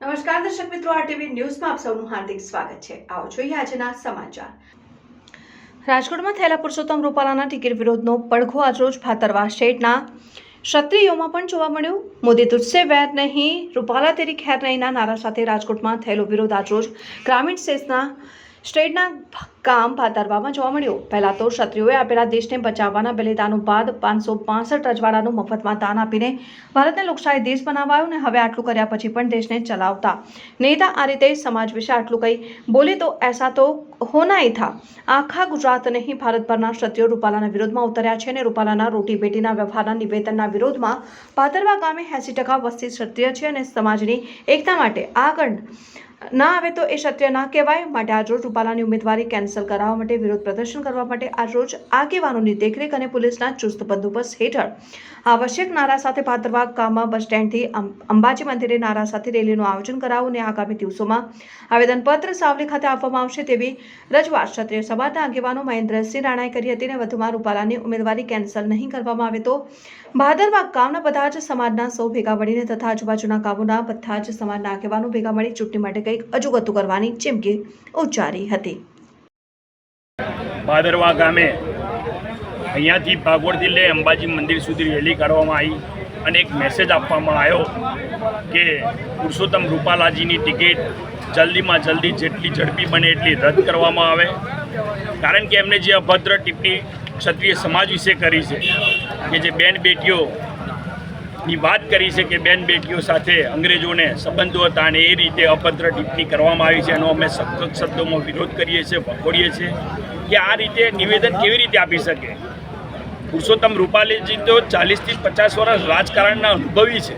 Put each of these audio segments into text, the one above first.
નમસ્કાર દર્શક મિત્રો આરટીવી ન્યૂઝમાં આપ સૌનું હાર્દિક સ્વાગત છે. આવો જોઈએ આજના સમાચાર. રાજકોટમાં થયેલા પુરુષોત્તમ રૂપાલાના ટિકિટ વિરોધનો પડઘો આજરોજ ભાતરવા શેઠના. ક્ષત્રિયોમાં પણ જોવા મળ્યો, મોદી તુજસે વેર નહીં, રૂપાલા તેરી ખેર નહીંના નારા સાથે રાજકોટમાં થયેલો વિરોધ આજરોજ ગ્રામીણ સેસના સ્ટેટના કામ ભાતરવામાં જોવા મળ્યું. પહેલાં તો ક્ષત્રિયોએ આપેલા દેશને બચાવવાના બલિદાનો બાદ પાંચસો પાસઠ રજવાડાનું મફતમાં દાન આપીને ભારતને લોકશાહી દેશ બનાવાયો ને હવે આટલું કર્યા પછી પણ દેશને ચલાવતા. નેતા આ રીતે સમાજ વિશે આટલું કંઈ બોલે તો એસા તો હોના થા. આખા ગુજરાત નહીં ભારતભરના ક્ષત્રિયો રૂપાલાના વિરોધમાં ઉતર્યા છે અને રૂપાલાના રોટી બેટીના વ્યવહારના નિવેદનના વિરોધમાં પાતરવા ગામે એંસી ટકા વસ્તી ક્ષત્રિય છે અને સમાજની એકતા માટે આગળ ના આવે તો એ સત્ય ના કહેવાય માટે આજરોજ રૂપાલાની ઉમેદવારી કેન્સલ કરાવવા માટે વિરોધ પ્રદર્શન કરવા માટે આજરોજ આગેવાનોની દેખરેખ અને પોલીસના ચુસ્ત બંદોબસ્ત હેઠળ. આવશ્યક નારા સાથે ભાદરવા ગામમાં બસ સ્ટેન્ડથી અંબાજી મંદિરે નારા સાથે રેલીનું આયોજન કરાવું અને આગામી દિવસોમાં આવેદનપત્ર સાવલી ખાતે આપવામાં આવશે તેવી રજૂઆત ક્ષત્રિય સભાના આગેવાનો મહેન્દ્રસિંહ રાણાએ કરી હતી અને વધુમાં રૂપાલાની ઉમેદવારી કેન્સલ નહીં કરવામાં આવે તો ભાદરવા ગામના બધા જ સમાજના સૌ ભેગા મળીને તથા આજુબાજુના ગામોના બધા જ સમાજના આગેવાનો ભેગા મળી ચૂંટણી માટે કંઈક અજુગતું કરવાની ચીમકી ઉચ્ચારી હતી. ભાદરવા ગામે અહીંયાથી ભાગોળથી લઈ અંબાજી મંદિર સુધી રેલી કાઢવામાં આવી અને એક મેસેજ આપવામાં આવ્યો કે પુરુષોત્તમ રૂપાલાજીની ટિકિટ જલ્દીમાં જલ્દી જેટલી ઝડપી બને એટલી રદ કરવામાં આવે. કારણ કે એમને જે અભદ્ર ટિપ્પણી ક્ષત્રિય સમાજ વિશે કરી છે, કે જે બેન બેટીઓની વાત કરી છે કે બેન બેટીઓ સાથે અંગ્રેજોને સંબંધો હતા અને એ રીતે અભદ્ર ટિપ્પણી કરવામાં આવી છે, એનો અમે સખત શબ્દોમાં વિરોધ કરીએ છીએ, વખોડીએ છીએ, કે આ રીતે નિવેદન કેવી રીતે આપી શકે? પુરુષોત્તમ રૂપાલીજી તો ચાલીસથી પચાસ વર્ષ રાજકારણના અનુભવી છે.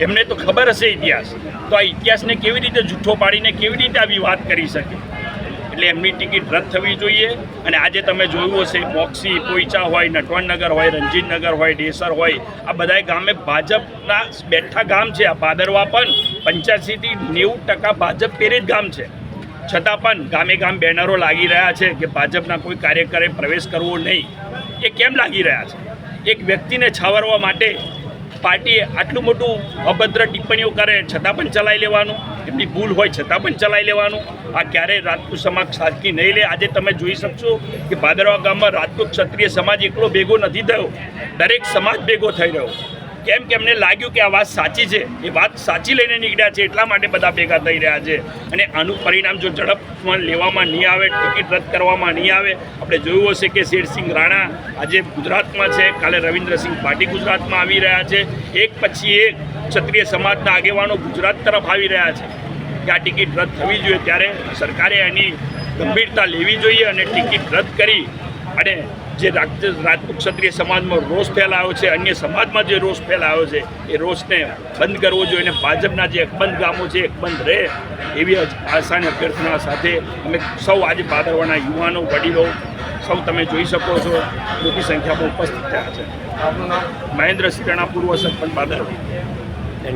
એમને તો ખબર હશે ઇતિહાસ. તો આ ઇતિહાસને કેવી રીતે જૂઠો પાડીને કેવી રીતે આવી વાત કરી શકે? એટલે એમની ટિકિટ રદ થવી જોઈએ અને આજે તમે જોયું હશે, બોક્સી, પોઈચા હોય, નટવણનગર હોય રંજીતનગર હોય, ડેસર હોય, આ બધાય ગામે ભાજપના બેઠા ગામ છે, આ ભાદરવા પણ પંચ્યાસીથી નેવું ટકા ભાજપ પ્રેરિત ગામ છે. છતાં પણ ગામે ગામ બેનરો લાગી રહ્યા છે કે ભાજપના કોઈ કાર્યકરે પ્રવેશ કરવો નહીં. એ કેમ લાગી રહ્યા છે? એક વ્યક્તિને છાવરવા માટે પાર્ટીએ આટલું મોટું અભદ્ર ટિપ્પણીઓ કરે, છતાં પણ ચલાવી લેવાનું? એમની ભૂલ હોય, છતાં પણ ચલાવી લેવાનું? આ ક્યારેય રાજપૂત સમાજ સાચકી નહીં લે? આજે તમે જોઈ શકશો કે ભાદરવા ગામમાં રાજપૂત ક્ષત્રિય સમાજ એકલો ભેગો નથી થયો. દરેક સમાજ ભેગો થઈ રહ્યો. કેમ કે એમને લાગ્યું કે આ વાત સાચી છે. એ વાત સાચી લઈને નીકળ્યા છે, એટલા માટે બધા ભેગા થઈ રહ્યા છે. અને આનું પરિણામ જો ઝડપમાં લેવામાં નહીં આવે, ટિકિટ રદ કરવામાં નહીં આવે, આપણે જોયું હશે કે શેરસિંહ રાણા આજે ગુજરાતમાં છે. કાલે રવિન્દ્રસિંહ પાટી ગુજરાતમાં આવી રહ્યા છે. એક પછી એક ક્ષત્રિય સમાજના આગેવાનો ગુજરાત તરફ આવી રહ્યા છે કે આ ટિકિટ રદ થવી જોઈએ. ત્યારે સરકારે એની ગંભીરતા લેવી જોઈએ અને ટિકિટ રદ કરી અને જે રાજ- રાજપૂત ક્ષત્રિય સમાજમાં રોષ ફેલાયો છે અન્ય સમાજમાં જે રોષ ફેલાયો છે એ રોષને બંધ કરવો જોઈએ અને ભાજપના જે અકબંધ ગામો છે અકબંધ રહે એવી આશાની અભ્યર્થના સાથે અમે સૌ આજે ભાદરવાના યુવાનો વડીલો સૌ તમે જોઈ શકો છો મોટી સંખ્યામાં ઉપસ્થિત થયા છે. મહેન્દ્ર સિંહ રાણા પૂર્વ સરપંચ ભાદરવા.